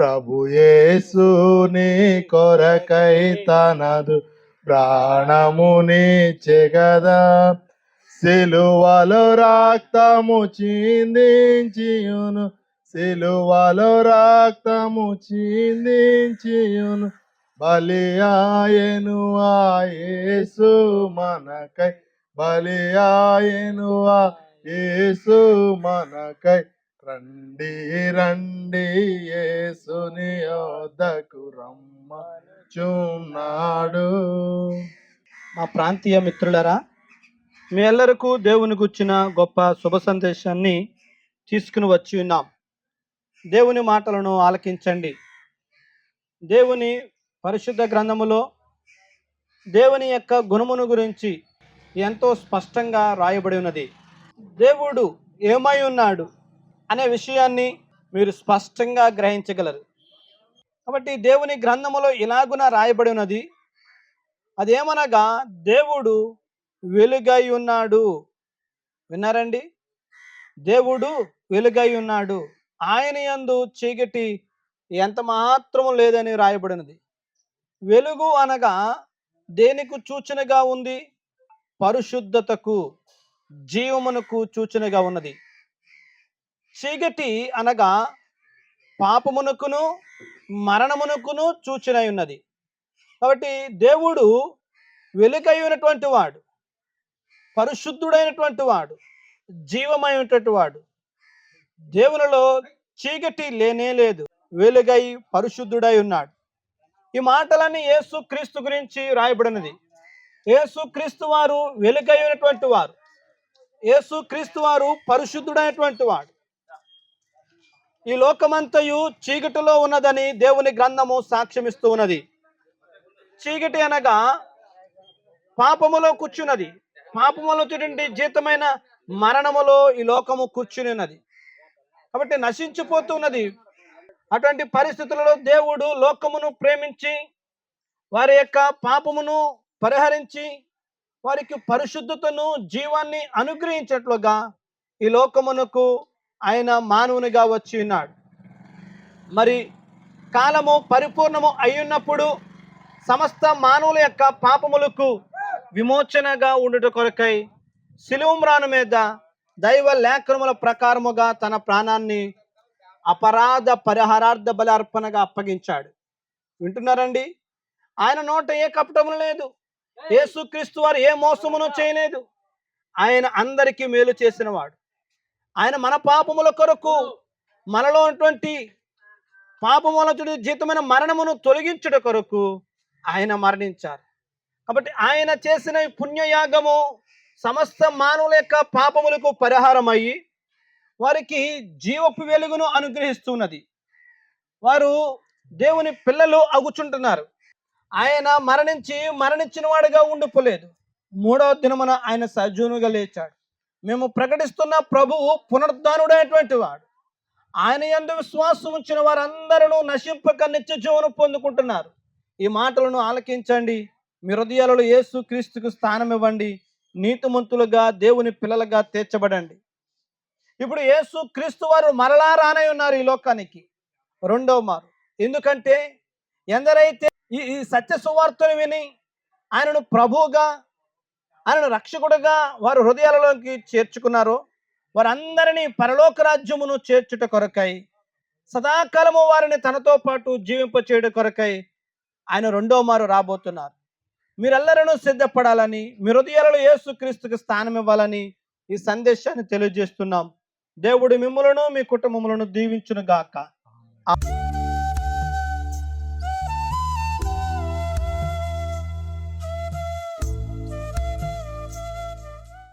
ప్రభు యేసుని కొరకై తనదు ప్రాణముని చెగదా సిలువలో రాక్తము చిందించియును సిలువలో రాక్తము చిందించియును. బలి ఆ ఆయేసు మనకై బలియాయను ఆ యేసు మనకై. రండి రండి యేసుని యోధకు రమ్మచున్నాడు. మా ప్రాంతీయ మిత్రులరా మీ ఎల్లరకు దేవుని గుచ్చిన గొప్ప శుభ సందేశాన్ని తీసుకుని వచ్చి ఉన్నాం. దేవుని మాటలను ఆలకించండి. దేవుని పరిశుద్ధ గ్రంథములో దేవుని యొక్క గుణమును గురించి ఎంతో స్పష్టంగా రాయబడి ఉన్నది. దేవుడు ఏమై ఉన్నాడు? అనే విషయాన్ని మీరు స్పష్టంగా గ్రహించగలరు. కాబట్టి దేవుని గ్రంథములో ఇలాగున రాయబడి ఉన్నది అదేమనగా దేవుడు వెలుగై ఉన్నాడు. విన్నారండి? దేవుడు వెలుగై ఉన్నాడు. ఆయన యందు చీకటి ఎంత మాత్రము లేదని రాయబడినది వెలుగు అనగా దేనికి సూచనగా ఉంది? పరిశుద్ధతకు జీవమునకు సూచనగా ఉన్నది. చీకటి అనగా పాపమునకును మరణమునకును సూచన ఉన్నది. కాబట్టి దేవుడు వెలుకైనటువంటి ఉన్నటువంటి వాడు పరిశుద్ధుడైనటువంటి వాడు జీవమైనటువంటి వాడు. దేవునిలో చీకటి లేనే లేదు వెలుగై పరిశుద్ధుడై ఉన్నాడు. ఈ మాటలన్నీ యేసు క్రీస్తు గురించి రాయబడినది. యేసు క్రీస్తు వారు వెలుగైనటువంటి వారు. యేసు క్రీస్తు వారు పరిశుద్ధుడైనటువంటి వాడు. ఈ లోకమంతయు చీకటిలో ఉన్నదని దేవుని గ్రంథము సాక్ష్యమిస్తూ ఉన్నది. చీకటి అనగా పాపములో కూర్చున్నది. పాపములో చూడండి జీతమైన మరణములో ఈ లోకము కూర్చుని ఉన్నది కాబట్టి నశించిపోతున్నది. అటువంటి పరిస్థితులలో దేవుడు లోకమును ప్రేమించి వారి యొక్క పాపమును పరిహరించి వారికి పరిశుద్ధతను జీవాన్ని అనుగ్రహించట్లుగా ఈ లోకమునకు ఆయన మానవునిగా వచ్చి ఉన్నాడు. మరి కాలము పరిపూర్ణము అయ్యున్నప్పుడు సమస్త మానవుల యొక్క పాపములకు విమోచనగా ఉండుట కొరకై శిలువమ్రాను మీద దైవ లేఖనముల ప్రకారముగా తన ప్రాణాన్ని అపరాధ పరిహారార్థ బలార్పణగా అప్పగించాడు. వింటున్నారండి? ఆయన నోట ఏ కపటము లేదు. యేసుక్రీస్తు వారు ఏ మోసమును చేయలేదు. ఆయన అందరికీ మేలు చేసినవాడు. ఆయన మన పాపముల కొరకు మనలో ఉన్నటువంటి పాపముల జీతమైన మరణమును తొలగించుట కొరకు ఆయన మరణించారు. కాబట్టి ఆయన చేసిన పుణ్యయాగము సమస్త మానవుల యొక్క పాపములకు పరిహారం అయ్యి వారికి జీవపు వెలుగును అనుగ్రహిస్తున్నది. వారు దేవుని పిల్లలు అగుచుంటున్నారు. ఆయన మరణించి మరణించిన వాడుగా ఉండిపోలేదు. మూడవ దినమున ఆయన సజీవునిగా లేచాడు. మేము ప్రకటిస్తున్న ప్రభువు పునరుద్ధానుడైనటువంటి వాడు. ఆయన ఎందు విశ్వాసం ఉంచిన వారందరూ నశింపక నిత్య జీవనం పొందుకుంటున్నారు. ఈ మాటలను ఆలకించండి. మీ హృదయాలలో యేసు క్రీస్తుకు స్థానం ఇవ్వండి. నీతిమంతులుగా దేవుని పిల్లలుగా తీర్చబడండి. ఇప్పుడు యేసు క్రీస్తు వారు మరలా రానై ఉన్నారు ఈ లోకానికి. రెండవ మారు. ఎందుకంటే ఎందరైతే ఈ ఈ సత్య సువార్తను విని ఆయనను ప్రభువుగా ఆయన రక్షకుడుగా వారు హృదయాలలోకి చేర్చుకున్నారో. వారందరినీ పరలోక రాజ్యమును చేర్చుట కొరకై సదాకాలము వారిని తనతో పాటు జీవింపచేయుట కొరకై ఆయన రెండో మారు రాబోతున్నారు. మీరెల్లరూ సిద్ధపడాలని మీ హృదయాలలో యేసుక్రీస్తుకి స్థానం ఇవ్వాలని ఈ సందేశాన్ని తెలియజేస్తున్నాం. దేవుడు మిమ్మలను మీ కుటుంబములను దీవించునుగాక. గాక